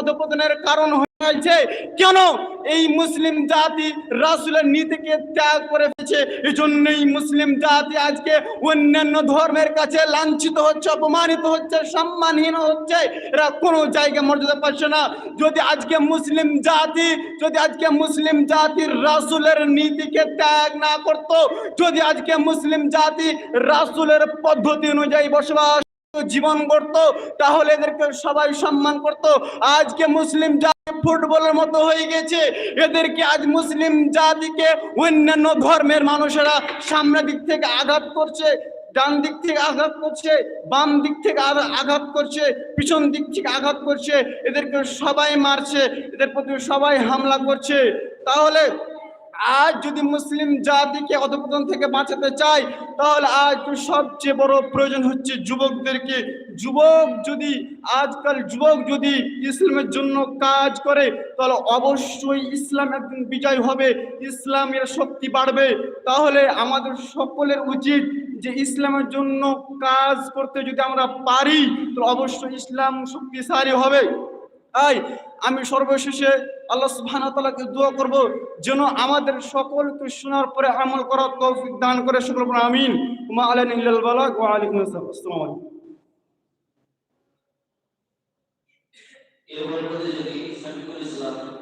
অধপতনের কারণ হয়েছে কেন? এই মুসলিম জাতি রাসুলের নীতিকে ত্যাগ করে ফেলেছে। এই জন্যই মুসলিম জাতি আজকে অন্যান্য ধর্মের কাছে লাঞ্ছিত হচ্ছে, অপমানিত হচ্ছে, সম্মানহীন হচ্ছে। এরা কোনো জায়গায় মর্যাদা পাচ্ছে না। যদি আজকে মুসলিম জাতি, যদি আজকে মুসলিম জাতির রাসুলের নীতিকে ত্যাগ না করত, যদি আজকে মুসলিম জাতি রাসুলের পদ্ধতি অনুযায়ী বসবাস জীবন করত, তাহলে এদেরকে সবাই সম্মান করত। আজকে মুসলিম জাতি ফুটবলের মতো হয়ে গেছে। এদেরকে আজ মুসলিম জাতিকে অন্যান্য ধর্মের মানুষেরা সামনের দিক থেকে আঘাত করছে, ডান দিক থেকে আঘাত করছে, বাম দিক থেকে আঘাত করছে, পিছন দিক থেকে আঘাত করছে। এদেরকে সবাই মারছে, এদের প্রতি সবাই হামলা করছে। তাহলে আজ যদি মুসলিম জাতিকে অধপতন থেকে বাঁচাতে চাই তাহলে আজ সবচেয়ে বড় প্রয়োজন হচ্ছে যুবকদেরকে। যুবক যদি, আজকাল যুবক যদি ইসলামের জন্য কাজ করে, তাহলে অবশ্যই ইসলাম একদিন বিজয় হবে, ইসলামের শক্তি বাড়বে। তাহলে আমাদের সকলের উচিত যে ইসলামের জন্য কাজ করতে যদি আমরা পারি তো অবশ্যই ইসলাম শক্তিশালী হবে। তাই আমি সর্বশেষে আল্লাহ সুবহানাহু তাআলাকে দোয়া করব যেন আমাদের সকলকে শোনার পরে আমল করার তৌফিক দান করে। সকল আমিন। ওয়া আলাইনা এর মধ্যে যদি সাবিকুল ইসলাম